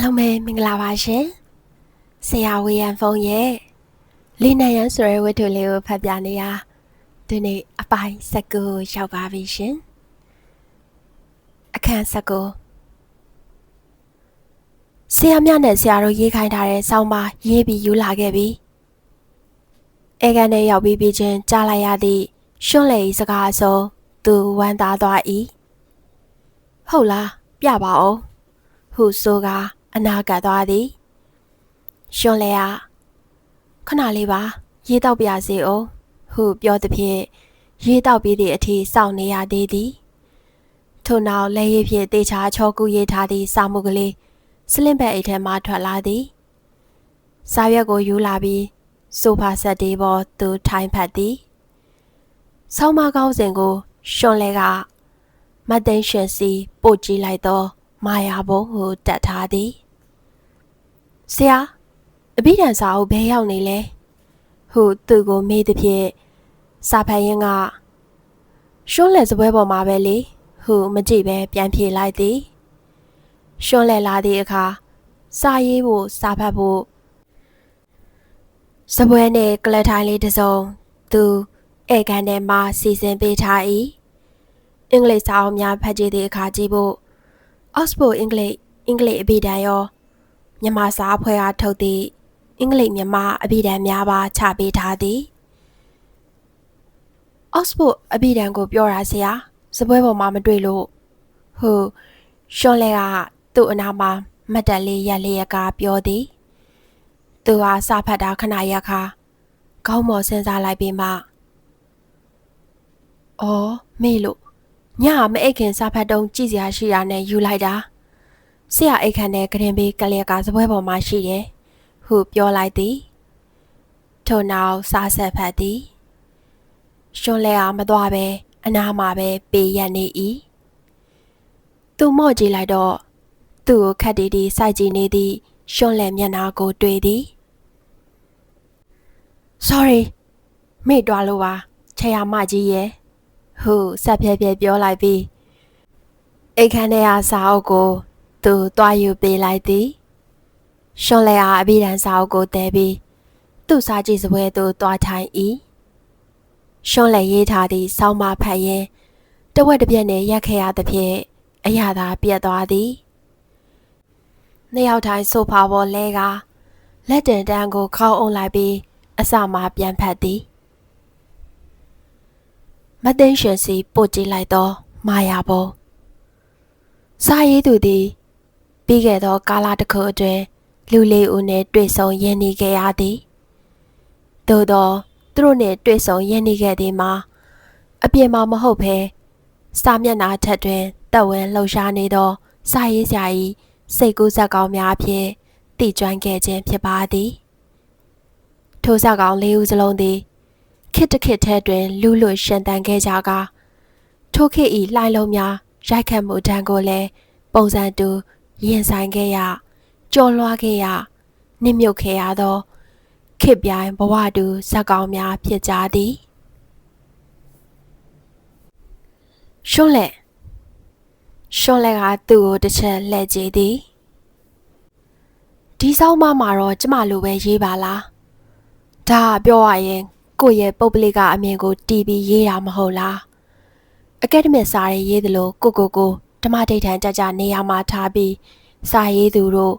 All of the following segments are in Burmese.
အားလုံးပဲမင်္ဂလာပါရှင်ဆရာဝေယံဖုံးရဲ့လေးနံရန်ဆိုရဲဝတ္ထုလေးကိုဖတ်ပြနေရဒီနေ့အပိုင်း၁၉ရောက်ပါပြီရှင်အခန်း၁၉ဆရာမြနဲ့ဆရာတို့ရေးခိုင်းထားတဲ့ဆောင်းပါးရေးပြီးယူလာခဲ့ပြီအဲကန်နဲ့ရောက်ပြီးပြီးချင်းကြားလိုက်ရသည့်ရှွန့်လေစကားအစုံသူဝမ်းသာသွား၏ဟုတ်လားပြပါဦးဟုဆိုကား အနာကပ်သွားသည်ရှွန်လေကခဏလေးပါရေတောက်ပြစေအောင်ဟုပြောသည်ဖြင့်ရေတောက်ပြီးသည့်အထိစောင့်နေရသေးသည်ထို့နောက်လက်ရည်ဖြင့်တေချာချောကူရေးထားသည့်စာမှုကလေးစလင့်ဘက်အိတ်ထဲမှထွက်လာသည်စာရွက်ကိုယူလာပြီးဆိုဖာဆက်တေးပေါ်သူထိုင်ဖတ်သည်ဆောင်းမကောင်းစဉ်ကိုရှွန်လေကမတ်သိန်းရှင်စီပို့ကြည့်လိုက်တော့မာယာဘုံဟုတက်ထားသည် ဆရာအဘိဓမ္မာစာအုပ်ဘဲရောက်နေလဲဟုသူ့ကိုမေးသည်ဖြင့်စာဖတ်ရင်ကရှွန်းလက်စပွဲပေါ်မှာပဲလေဟုမကြည့်ပဲပြန်ဖြေလိုက်သည်ရှွန်းလက်လာသည့်အခါစာရေးဖို့စာဖတ်ဖို့စပွဲနဲ့ကလထိုင်းလေးတစ်စုံသူဧကန်ထဲမှာစီစဉ်ပေးထား၏အင်္ဂလိပ်စာအုပ်များဖတ်ကြည့်သည့်အခါကြည့်ဖို့ Oxford အင်္ဂလိပ်အင်္ဂလိပ်အဘိဓာန်ရော မြန်မာစာအဖွဲ့အားထုတ်သည့်အင်္ဂလိပ်မြန်မာအဘိဓာန်များပါချပေးထားသည် Oxford အဘိဓာန်ကိုပြောတာဆရာစပွဲပေါ်မှာမတွေ့လို့ဟုရှွန်လဲကသူ့အနာမှာမတ်တက်လေးရက်လေးရကပြောသည်သူဟာစာဖတ်တာခဏရက်ခါကောင်းမော်စဉ်းစားလိုက်ပြီးမှအော်မေ့လို့ညမအိတ်ခင်စာဖတ်တုံးကြည့်စရာရှိတာနဲ့ယူလိုက်တာ ဆရာအိတ်ခန့်တဲ့ကရင်ဘေးကလျက်ကစပွဲပေါ်မှာရှိတယ်ဟုပြောလိုက်သည်ထို့နောက်စားဆက်ဖတ်သည်ရှွန်လဲအားမသွားပဲအနားမှာပဲပေးရနေ၏သူမော့ကြည့်လိုက်တော့သူ့ကိုခတ်တီတီစိုက်ကြည့်နေသည်ရှွန်လဲမျက်နှာကိုတွေ့သည် sorry မေ့တွားလို့ပါချေရမကြီးရဲ့ဟုဆက်ဖြဲဖြဲပြောလိုက်ပြီးအိတ်ခမ်းထဲအားစာအုပ်ကို သူတွားယူပေးလိုက်သည်ရှွန်လဲအားအဘိဓမ္မာစာအုပ်ကိုတဲပြီးသူ့စာကြည့်စပွဲသို့တွားထိုင်၏ရှွန်လဲရေးထားသည့်ဆောင်းမဖတ်ရင်တဝက်တစ်ပြက်နဲ့ရက်ခဲ့ရသဖြင့်အရာသာပြတ်သွားသည်နှစ်ယောက်ထိုင်ဆိုဖာပေါ်လဲကလက်တင်တန်းကိုခေါင်းအုံလိုက်ပြီးအစမှပြန်ဖတ်သည်မသိန်းရှင်စီပို့ကြည့်လိုက်တော့မာယာပုံစာရေးသူသည် ပြီးခဲ့သောကာလတစ်ခုအတွင်းလူလေးဦးနှင့်တွေ့ဆုံရင်းနှီးခဲ့ရသည်သို့သောသူတို့နှင့်တွေ့ဆုံရင်းနှီးခဲ့သည်မှာအပြင်မှာမဟုတ်ဘဲစာမျက်နှာထက်တွင်တက်ဝင်လှုပ်ရှားနေသောစာရေးဆရာ၏စိတ်ကူးဇက်ကောင်းများဖြင့်တည်ကျွမ်းခဲ့ခြင်းဖြစ်ပါသည်ထိုဇက်ကောင်းလေးဦးစလုံးသည်ခေတ်တစ်ခေတ်ထဲတွင်လူလွတ်ရှင်တန်ခဲ့ကြကာထိုခေတ်ဤလှိုင်းလုံးများရိုက်ခတ်မှုတန်းကိုလည်းပုံစံတူ ရင်ဆိုင်ခဲ့ရကြော်လွှားခဲ့ရနစ်မြုပ်ခဲ့ရသောခေတ်ပြိုင်ဘဝတူဇက်ကောင်းများဖြစ်ကြသည်ရှွန်းလက်ရှွန်းလက်ကသူ့ကိုတစ်ချက်လှည့်ကြည့်သည်ဒီဆောင်မမှာတော့ကျမလိုပဲရေးပါလားဒါပြောရရင်ကိုယ့်ရဲ့ပုပ်ပလိကအမြင်ကိုတီးပြီးရေးတာမဟုတ်လားအကယ်ဒမစ်စာရေးရေးသလိုကိုကိုကို ဓမ္မဒိဋ္ဌံကြကြနေရာမှာထားပြီးစာရေးသူတို့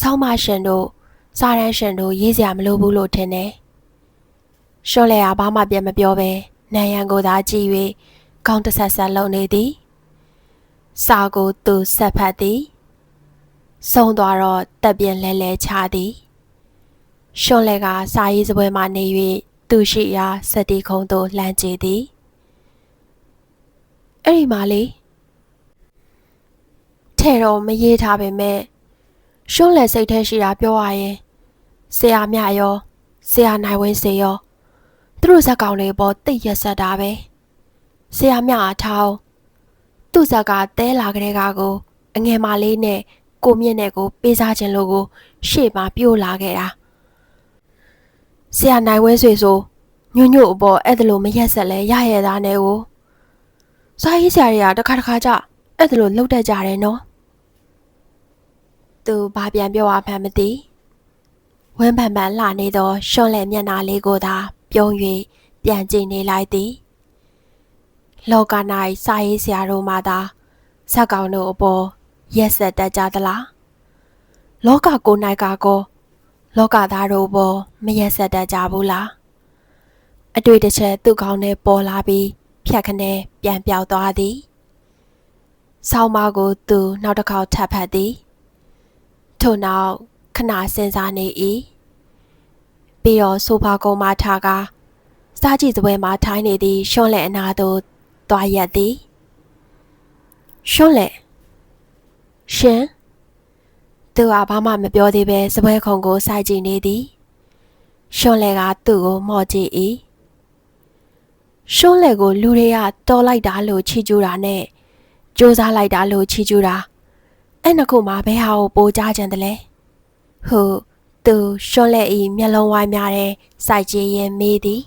ဆောင်းမရှင်တို့စာရန်ရှင်တို့ရေးစရာမလိုဘူးလို့ထင်တယ်ရှော့လဲကဘာမှပြန်မပြောပဲနန်ရန်ကိုသာကြည့်၍ကောင်းတဆက်ဆက်လုံနေသည်စာကိုသူဆက်ဖတ်သည်ဆုံးသွားတော့တက်ပြင်းလဲလဲချသည်ရှွန်လဲကစာရေးစပွဲမှနေ၍သူရှိရာစတီခုံသို့လှမ်းကြည့်သည်အဲ့ဒီမှာလေ ထဲတော့မရေးထားပေမဲ့ရှုံးလက်စိတ်ထဲရှိတာပြောရရင်ဆရာမြရောဆရာနိုင်ဝင်းစေရောသူတို့ဇက်ကောင်တွေပေါ်တိတ်ရက်ဆက်တာပဲဆရာမြအားထောင်းသူ့ဇက်ကတဲလာကလေးကကိုအငယ်မလေးနဲ့ကိုမြင့်နဲ့ကို ပေးစားခြင်းလို့ကို ရှေ့မှာပြို့လာခဲ့တာဆရာနိုင်ဝင်းဆွေဆိုညွညွအပေါ်အဲ့ဒါလိုမရက်ဆက်လဲရရသားနဲ့ကိုစားရေးဆရာတွေကတခါတခါကြအဲ့ဒါလိုလှုပ်တတ်ကြတယ်နော် သူသူဘာပြန်ပြောရမှန်းမသိဝင်းပန်ပန်လှနေသောရှွန့်လဲမျက်နှာလေးကိုသာပြုံး၍ပြန်ကြည့်နေလိုက်သည်လောက၌စာရေးဆရာတို့မှသာဇက်ကောင်တို့အပေါ်ရက်ဆက်တတ်ကြသလားလောကကို၌ကကိုလောကသားတို့ဘောမရက်ဆက်တတ်ကြဘူးလားအတွေ့တစ်ချက်သူ့ကောင်းနဲ့ပေါ်လာပြီးဖြတ်ခနဲပြန်ပြောက်သွားသည်ဆောင်းမကိုသူနောက်တစ်ခေါက်ထပ်ဖတ်သည် ထို့နောက်ခဏစဉ်းစားနေ၏ပြီးတော့ဆိုဖာကုန်းမှထားကားစားကြည့်စပွဲမှာထိုင်းနေသည့်ရှွန့်လက်အနာသို့သွားရက်သည်ရှွန့်လက်ရှင်သူကဘာမှမပြောသေးပဲစပွဲခုံကိုစိုက်ကြည့်နေသည်ရှွန့်လက်ကသူ့ကိုမော့ကြည့်၏ရှွန့်လက်ကိုလူတွေကတော်လိုက်တာလို့ချီကျူးတာနဲ့စူးစားလိုက်တာလို့ချီကျူးတာ အဲ့နှစ်ခုမှာဘယ်ဟာကိုပိုကြကြံတယ်လဲဟုတ်သူရှွန့်လက်ဤမျက်လုံးဝိုင်းများတဲ့စိုက်ကြည့်ရင်မေးသည်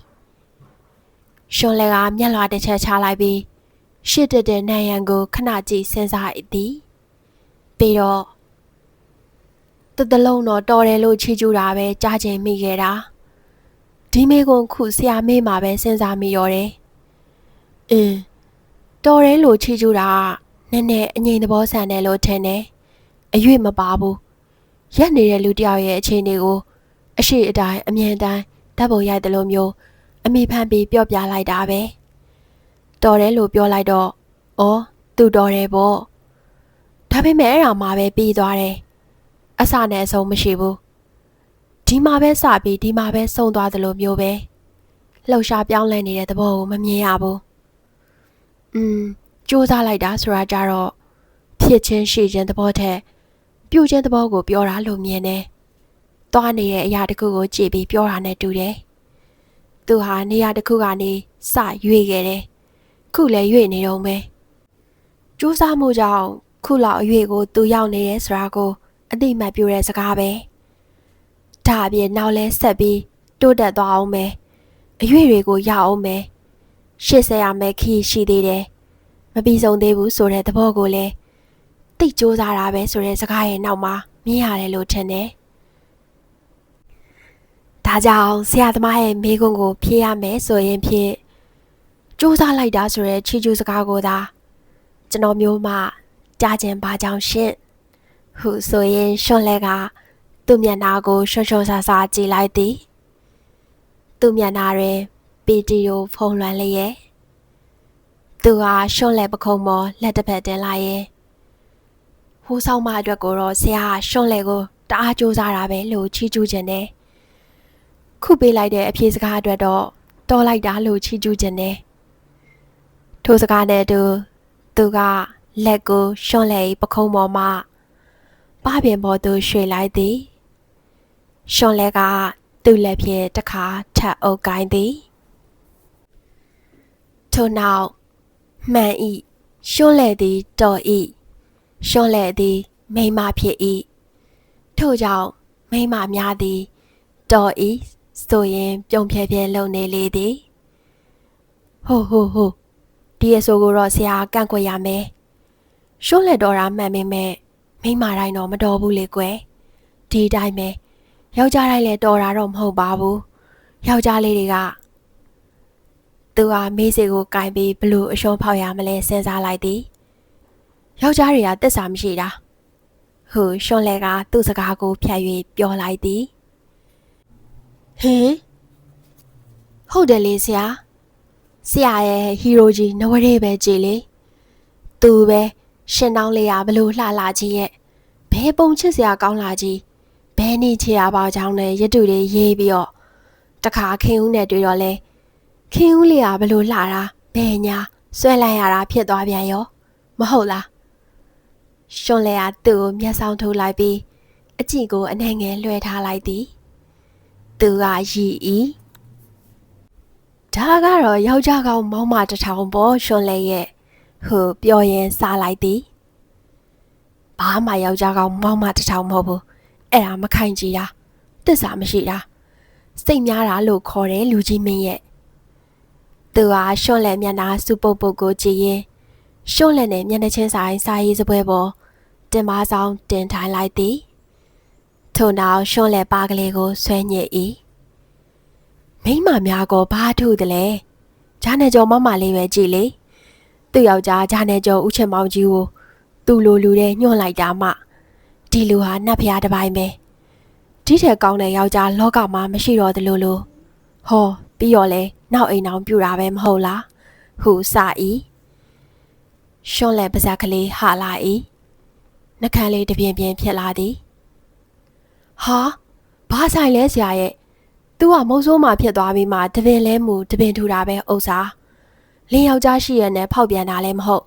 ရှွန့်လက်ကမျက်လွှာတစ်ချက်ချလိုက်ပြီးရှစ်တက်တဲ့နန်းရံကိုခဏကြည့်စဉ်းစားသည်ပြီးတော့တတလုံးတော့တော်တယ်လို့ချီးကျူးတာပဲကြားချင်မိခဲ့တာဒီမေကွန်ခုဆရာမေးမှာပဲစဉ်းစားမိရောတယ်အင်းတော်တယ်လို့ချီးကျူးတာနည်းနည်းအငြိမ်သဘောဆန်တယ်လို့ထင်တယ် အရွေ့မပါဘူးရက်နေတဲ့လူတယောက်ရဲ့အခြေအနေကိုအရှိအတိုင်းအမြင်တိုင်းဓာတ်ပုံရိုက်တယ်လို့မျိုးအမိဖန်ပြီးပြော့ပြလိုက်တာပဲတော်တယ်လို့ပြောလိုက်တော့ဩသူတော်တယ်ပေါ့ဒါပေမဲ့အဲ့ဒါမှပဲပြီးသွားတယ်အစနဲ့အဆုံးမရှိဘူးဒီမှာပဲစပြီးဒီမှာပဲဆုံးသွားတယ်လို့မျိုးပဲလှုပ်ရှားပြောင်းလဲနေတဲ့သဘောကိုမမြင်ရဘူးอืมစူးစမ်းလိုက်တာဆိုတာကြတော့ဖြစ်ချင်းရှိချင်းသဘောထက် ပြုတ်ချင်းသဘောကိုပြောတာလို့မြင်တယ်သွားနေတဲ့အရာတစ်ခုကိုကြည့်ပြီးပြောတာနဲ့တူတယ်သူဟာနေရာတစ်ခုကနေစရွေ့ခဲ့တယ်ခုလည်းရွေ့နေတော့ပဲစူးစမ်းမှုကြောင့်ခုလောက်အရွေ့ကိုသူရောက်နေရဲဆိုတာကိုအတိမတ်ပြတဲ့စကားပဲဒါအပြင်နောက်လဲဆက်ပြီးတိုးတက်သွားအောင်မယ်အရွေတွေကိုရအောင်မယ်ရှစ်ဆက်ရမယ်ခီးရှိသေးတယ်မပြီးဆုံးသေးဘူးဆိုတဲ့သဘောကိုလည်း တိတ်ကြိုးစားတာပဲဆိုတဲ့စကားရဲ့နောက်မှာမြင်ရတယ်လို့ထင်တယ်ဒါကြောင့်ဆရာသမားရဲ့မိကွန်းကိုဖြေရမယ်ဆိုရင်ဖြင့်စူးစမ်းလိုက်တာဆိုတဲ့ချီကျူးစကားကိုသာကျွန်တော်မျိုးမှကြားကျင်ပါကြောင်းရှင့်ဟုဆိုရင်ရှွန့်လက်ကသူ့မျက်နှာကိုရှွန့်ရှွန့်ဆာဆာကြည့်လိုက်သည်သူ့မျက်နှာတွင်ပီတီယိုဖုံးလွှမ်းလျက်သူဟာရှွန့်လက်ပခုံးပေါ်လက်တစ်ဖက်တင်လိုက်ရင် ဟိုးဆောင်မအတွက်ကိုတော့ဆရာရှွန့်လက်ကိုတအားကြိုးစားတာပဲလို့ချီးကျူးခြင်းနဲ့ခုပေးလိုက်တဲ့အဖြေစကားအတွက်တော့တော်လိုက်တာလို့ချီးကျူးခြင်းနဲ့ထိုစကားနဲ့တူသူကလက်ကိုရှွန့်လက်ပခုံးပေါ်မှာပပင်ပေါ်သို့ရွှေ့လိုက်သည်ရှွန်လဲကသူ့လက်ဖြင့်တစ်ခါထပ်အုပ်ကိုင်းသည်ထို့နောက်မှန်ဤရှွန်လဲသည်တော်ဤ ရှွန်လဲသည် မိမဖြစ်ဤထို့ကြောင့်မိမများသည်တော်ဤဆိုရင်ပြုံဖြဲဖြဲလုံနေလေသည်ဟိုဟိုဟိုဒီအဆိုကိုတော့ဆရာကန့်ကွက်ရမယ်ရှွန်လက်တော်တာမှန်ပေမဲ့မိမတိုင်းတော့မတော်ဘူးလေကွယ်ဒီတိုင်းပဲယောက်ျားတိုင်းလည်းတော်တာတော့မဟုတ်ပါဘူးယောက်ျားလေးတွေကသူဟာမေးစေကိုကင်ပြီးဘလို့အရှုံးဖောက်ရမလဲစဉ်းစားလိုက်သည် ယောက်ျားတွေကတစ္ဆာမရှိတာဟိုရှွန်လဲကသူ့စကားကိုဖြတ်၍ပြောလိုက်သည်ဟင်ဟုတ်တယ်လေဆရာဆရာရဲ့ဟီရိုဂျီနဝရဲပဲကြည်လေသူပဲရှင်တောင်းလေးရဘလို့လှလှကြီးရဲ့ဘဲပုံချစ်စရာကောင်းလာကြီးဘဲနေချရပါကြောင်းနဲ့ရတူလေးရေးပြီးတော့တခါခင်ဦးနဲ့တွေ့တော့လဲခင်ဦးလေးကဘလို့လှတာဘဲညာဆွဲလိုက်ရတာဖြစ်သွားပြန်ရော မဟုတ်လား ရှွန်လဲကသူ့ကိုမျက်စောင်းထိုးလိုက်ပြီးအကြည့်ကိုအနှဲငယ်လွှဲထားလိုက်သည်သူကရီဤဒါကတော့ယောက်ျားကောင် မောင်းမတထောင်ပေါ်ရှွန်လဲရဲ့ဟုပြောရင်စားလိုက်သည်ဘာမှယောက်ျားကောင်မောင်းမတထောင်မဟုတ်ဘူးအဲ့ဒါမခိုင်ကြည်တာတစ္ဆာမရှိတာစိတ်များတာလို့ခေါ်တယ်လူကြီးမင်းရဲ့သူဟာရှွန့်လက်မျက်နှာစူပုတ်ပုတ်ကိုကြည့်ရင် ရှွန့်လက်နဲ့မျက်နှာချင်းဆိုင်စာရေးစပွဲပေါ်တင်ပါဆောင်တင်ထိုင်လိုက်သည်ထို့နောက်ရှွန့်လဲပါကလေးကိုဆွဲညစ်၏မိမများကဘာထုတလဲဂျာနေကျော်မမလေးပဲကြည်လေသူ့ယောက်ျားဂျာနေကျော်ဦးချင်မောင်ကြီးကိုသူ့လိုလူတဲ့ညှို့လိုက်တာမှဒီလူဟာနတ်ဖျားတစ်ပိုင်းပဲဒီထက်ကောင်းတဲ့ယောက်ျားလောကမှာမရှိတော့သလိုလိုဟောပြီးတော့လဲနောက်အိမ်အောင်ပြူတာပဲမဟုတ်လားဟူစာဤ ရှွန့်လဲပါဇက်ကလေးဟာလာဤနှကန်းလေးတပြင်းပြင်းဖြစ်လာသည်ဟာဘာဆိုင်လဲဆရာရဲ့သူကမုံဆိုးမှဖြစ်သွားပြီးမှတပင်လဲမူတပင်ထူတာပဲဥစ္စာလင်းယောက်ျားရှိရနဲ့ဖောက်ပြန်တာလည်းမဟုတ်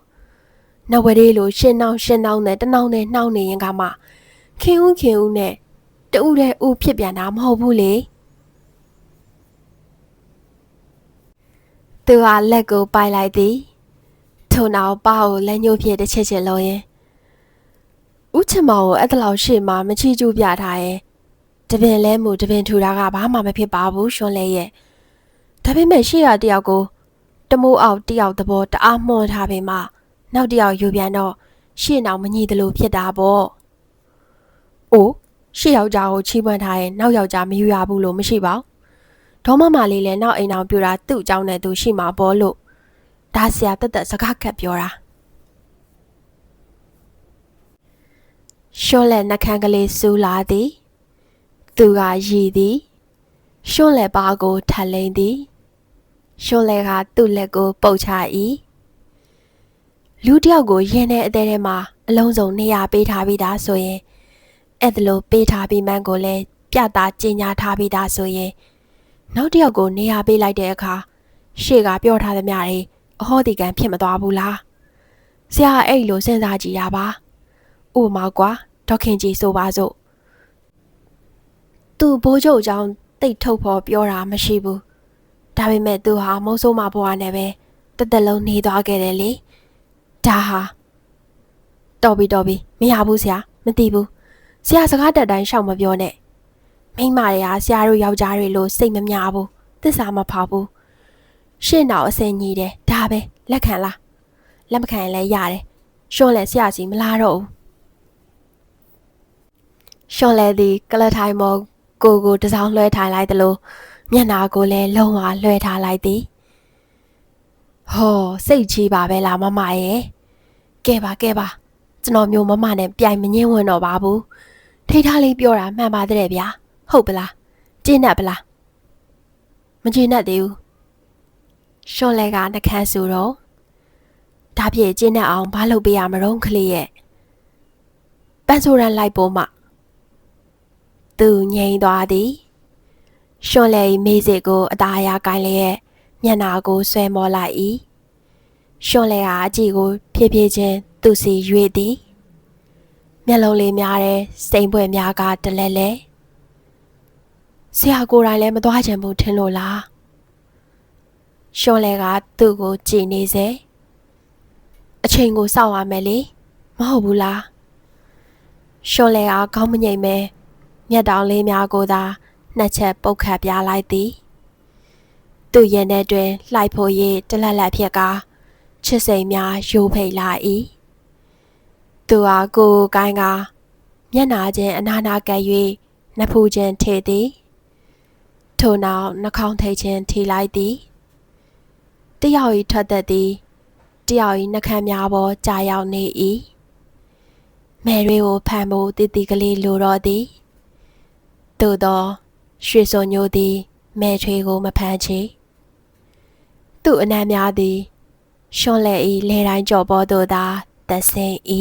နဝရေလိုရှင်းနှောင်းရှင်းနှောင်းနဲ့တနှောင်းနဲ့နှောင်းနေရင်ကမှခင်ဦးခင်ဦးနဲ့တူတဲ့ဦးဖြစ်ပြန်တာမဟုတ်ဘူးလေသူကလက်ကိုပိုက်လိုက်သည် ထို့နောက်ပါကိုလက်ညှိုးဖြင့်တစ်ချက်ချက်လုံးရင်ဦးချင်မောင်ကိုအဲ့တလောက်ရှေ့မှာမချီကျူးပြထားရဲ့တပင်လဲမှုတပင်ထူတာကဘာမှမဖြစ်ပါဘူးရှွန်လဲရဲ့ဒါပေမဲ့ရှေ့ရတယောက်ကိုတမိုးအောင်တယောက်သဘောတအားမှွန်ထားပေမှနောက်တယောက်ယူပြန်တော့ရှေ့နောက်မညီသလိုဖြစ်တာပေါ့။အိုးရှေ့ယောက်ျားကိုချီးမွမ်းထားရင်နောက်ယောက်ျားမယူရဘူးလို့မရှိပါဘူး။ဒေါမမလေးလည်းနောက်အိမ်အောင်ပြူတာသူ့အကြောင်းနဲ့သူရှိမှာပေါ့လို့ ဒါဆရာတက်တက်စကားကပ်ပြောတာ။ရှော့လက်နှကန်းကလေးစူးလာသည်။သူကရည်သည်။ရှော့လက်ပါကိုထပ်လိမ့်သည်။ရှော့လက်ကသူ့လက်ကိုပုတ်ချ၏။လူတယောက်ကိုရင်ထဲအသေးထဲမှာအလုံးစုံနေရာပေးထားပြီးသားဆိုရင်အဲ့ဒါလိုပေးထားပြီးမှန်းကိုလည်းပြတာကျင်ညာထားပြီးသားဆိုရင်နောက်တစ်ယောက်ကိုနေရာပေးလိုက်တဲ့အခါရှေ့ကပြောထားသမျှတွေ အဟောဒီကံဖြစ်မသွားဘူးလားဆရာအဲ့လိုစဉ်းစားကြည့်တာပါဥပမာကွာဒေါခင်ကြီးဆိုပါစို့သူဘိုးချုပ်အကြောင်းတိတ်ထုတ်ဖို့ပြောတာမရှိဘူးဒါပေမဲ့သူဟာမုံဆိုးမဘွားနဲ့ပဲတက်တက်လုံးနေသွားခဲ့တယ်လေဒါဟာတော်ပြီတော်ပြီမရဘူးဆရာမသိဘူးဆရာစကားတက်တိုင်းရှောက်မပြောနဲ့မိမတွေကဆရာတို့ယောက်ျားတွေလို့စိတ်မများဘူးသစ္စာမဖောက်ဘူး ရှင်းတော့အစင်ကြီးတယ်ဒါပဲလက်ခံလားလက်မခံရင်လည်းရတယ်ရှော့လဲဆရာစီမလားတော့ဘူးရှော့လဲသည်ကလထိုင်မောကိုကိုတစောင်းလွှဲထိုင်လိုက်သလိုမျက်နာကိုလည်းလုံးဝလွှဲထားလိုက်သည်ဟောစိတ်ကြီးပါပဲလားမမရဲ့ကဲပါကဲပါကျွန်တော်မျိုးမမနဲ့ပြိုင်မငင်းဝင်တော့ပါဘူးထိထားလေးပြောတာမှန်ပါတဲ့ဗျာဟုတ်ပလားကျင်းတတ်ပလားမကျင်းတတ်သေးဘူး ရှော့လက်ကနှခမ်းဆိုတော့ဒါပြည့်ကျင်းတတ်အောင်ဘာလုပ်ပေးရမလို့ခလေးရဲ့ပန်းဆိုရန်လိုက်ပေါ်မှသူငြိမ်သွားသည်ရှော့လက်မေးစစ်ကိုအသားအရာကိုင်းလျက်မျက်နာကိုဆွဲမောလိုက်၏ရှော့လက်ကအကြည့်ကို ဖြည်းဖြည်းချင်းသူစီရွေ့သည်မျက်လုံးလေးများတဲ့စိမ်ပွဲများကတလဲလဲဆရာကိုယ်တိုင်လည်းမသွားချင်ဘူးထင်လို့လား ရှော့လဲကသူ့ကိုကြည်နေစေအချိန်ကိုစောင့်ရမယ်လေမဟုတ်ဘူးလားရှော့လဲကခေါင်းမငိမ့်မဲမျက်တောင်လေးများကိုသာနှစ်ချက်ပုတ်ခတ်ပြလိုက်သည်သူ့ရင်ထဲတွင်လှိုက်ဖို့ရေးတလက်လက်ဖြစ်ကာချစ်စိမ်များယိုဖိတ်လာ၏သူဟာကိုယ်ကိုင်းကမျက်နာချင်းအနာနာကပ်၍နှဖူးချင်းထေသည်ထို့နောက်နှာခေါင်းထိတ်ချင်းထိလိုက်သည် တယောက်ဤထွက်သက်သည်တယောက်ဤနှခမ်းများပေါ်ကြာရောက်နေ၏မယ်တွေကိုဖမ်းဖို့တည်တည်ကလေးလိုတော့သည်သို့သောရွှေစုံညိုသည်မယ်ထွေကိုမဖမ်းချေသူ့အနံများသည်ရှွန်လက်ဤလေတိုင်းကြော်ပေါ်သို့သာသက်ဆင်း၏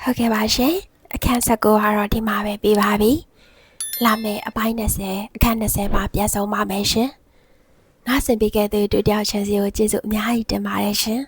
ဟုတ်ကဲ့ပါရှင်အခန်းဆက်ကိုကတော့ဒီမှာပဲပြီးပါပြီလာမယ့်အပိုင်း20အခန်း20မှာပြန်ဆုံးပါမယ်ရှင် နားဆင်ပေးခဲ့တဲ့တူတယောက်ချန်စီကိုကျေးဇူးအများကြီးတင်ပါတယ်ရှင်